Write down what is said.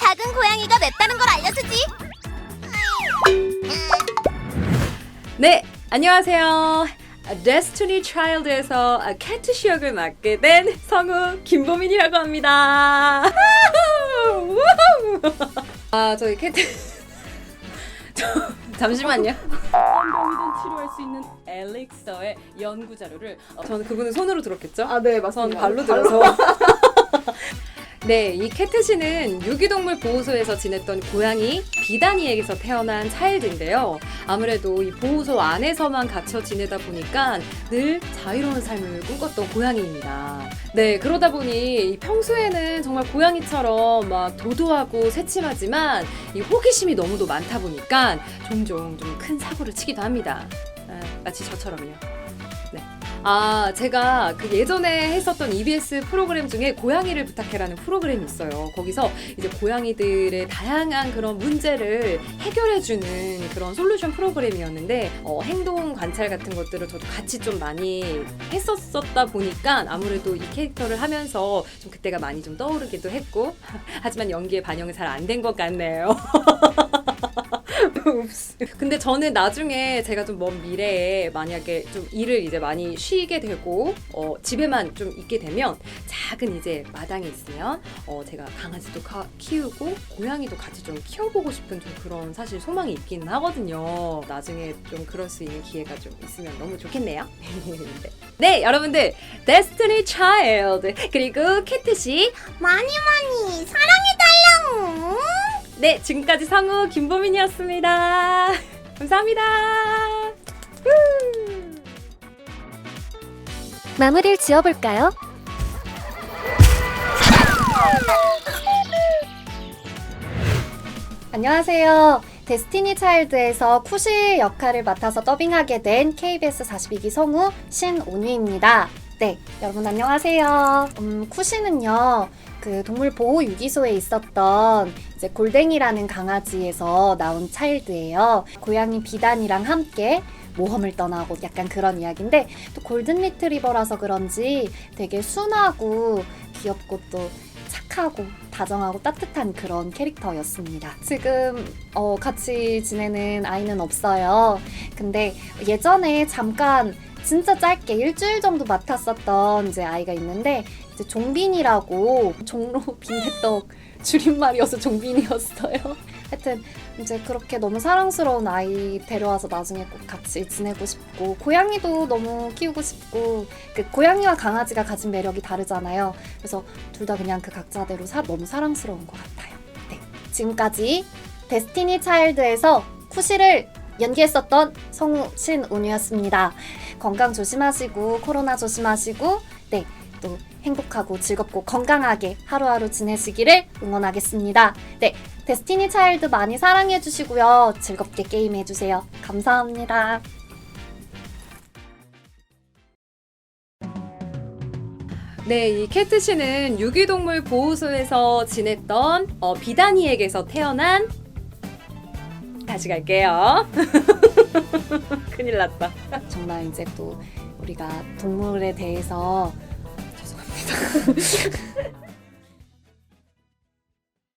작은 고양이가 맵다는 걸 알려주지. 네, 안녕하세요. 데스티니 차일드에서 캐트시 역을 맡게 된 성우 김보민이라고 합니다. 아, 저희 저, 잠시만요. 깜깜이든 치료할 수 있는 엘릭서의 연구 자료를 어, 저는 그분은 손으로 들었겠죠? 아, 네, 전 맞습니다. 발로 들어서. 네, 이 캐트시는 유기동물 보호소에서 지냈던 고양이 비단이에게서 태어난 차일드인데요. 아무래도 이 보호소 안에서만 갇혀 지내다 보니까 늘 자유로운 삶을 꿈꿨던 고양이입니다. 네, 그러다 보니 이 평소에는 정말 고양이처럼 막 도도하고 새침하지만 이 호기심이 너무도 많다 보니까 종종 좀 큰 사고를 치기도 합니다. 아, 마치 저처럼요. 아, 제가 그 예전에 했었던 EBS 프로그램 중에 고양이를 부탁해라는 프로그램이 있어요. 거기서 이제 고양이들의 다양한 그런 문제를 해결해주는 그런 솔루션 프로그램이었는데, 어, 행동 관찰 같은 것들을 저도 같이 좀 많이 했었었다 보니까 아무래도 이 캐릭터를 하면서 좀 그때가 많이 좀 떠오르기도 했고, 하지만 연기에 반영이 잘 안 된 것 같네요. 근데 저는 나중에 제가 좀 먼 미래에 만약에 좀 일을 이제 많이 쉬게 되고 어, 집에만 좀 있게 되면 작은 이제 마당에 있으면 어, 제가 강아지도 가- 키우고 고양이도 같이 좀 키워보고 싶은 좀 그런 사실 소망이 있기는 하거든요. 나중에 좀 그럴 수 있는 기회가 좀 있으면 너무 좋겠네요. 네. 네, 여러분들 데스티니 차일드 그리고 캐트씨 많이 많이 사랑해달라고. 네, 지금까지 성우 김보민이었습니다. 감사합니다. 마무리를 지어볼까요? 안녕하세요. 데스티니 차일드에서 쿠시 역할을 맡아서 더빙하게 된 KBS 42기 성우 신온유입니다. 네, 여러분 안녕하세요. 음, 쿠시는요, 그 동물 보호 유기소에 있었던 이제 골댕이라는 강아지에서 나온 차일드예요. 고양이 비단이랑 함께 모험을 떠나고 약간 그런 이야기인데 또 골든 리트리버라서 그런지 되게 순하고 귀엽고 또 착하고 다정하고 따뜻한 그런 캐릭터였습니다. 지금 어, 같이 지내는 아이는 없어요. 근데 예전에 잠깐 진짜 짧게 일주일 정도 맡았었던 이제 아이가 있는데 이제 종빈이라고 종로 빈대떡 줄임말이어서 종빈이었어요. 하여튼 이제 그렇게 너무 사랑스러운 아이 데려와서 나중에 꼭 같이 지내고 싶고 고양이도 너무 키우고 싶고 그 고양이와 강아지가 가진 매력이 다르잖아요. 그래서 둘 다 그냥 그 각자대로 사, 너무 사랑스러운 것 같아요. 네. 지금까지 데스티니 차일드에서 쿠시를 연기했었던 성우 신운이었습니다. 건강 조심하시고 코로나 조심하시고 네. 또 행복하고 즐겁고 건강하게 하루하루 지내시기를 응원하겠습니다. 네. 데스티니 차일드 많이 사랑해 주시고요. 즐겁게 게임해 주세요. 감사합니다. 네, 이 캐트 씨는 유기동물 보호소에서 지냈던 어, 비단이에게서 태어난 다시 갈게요. 큰일 났다. 정말 이제 또 우리가 동물에 대해서 Yeah.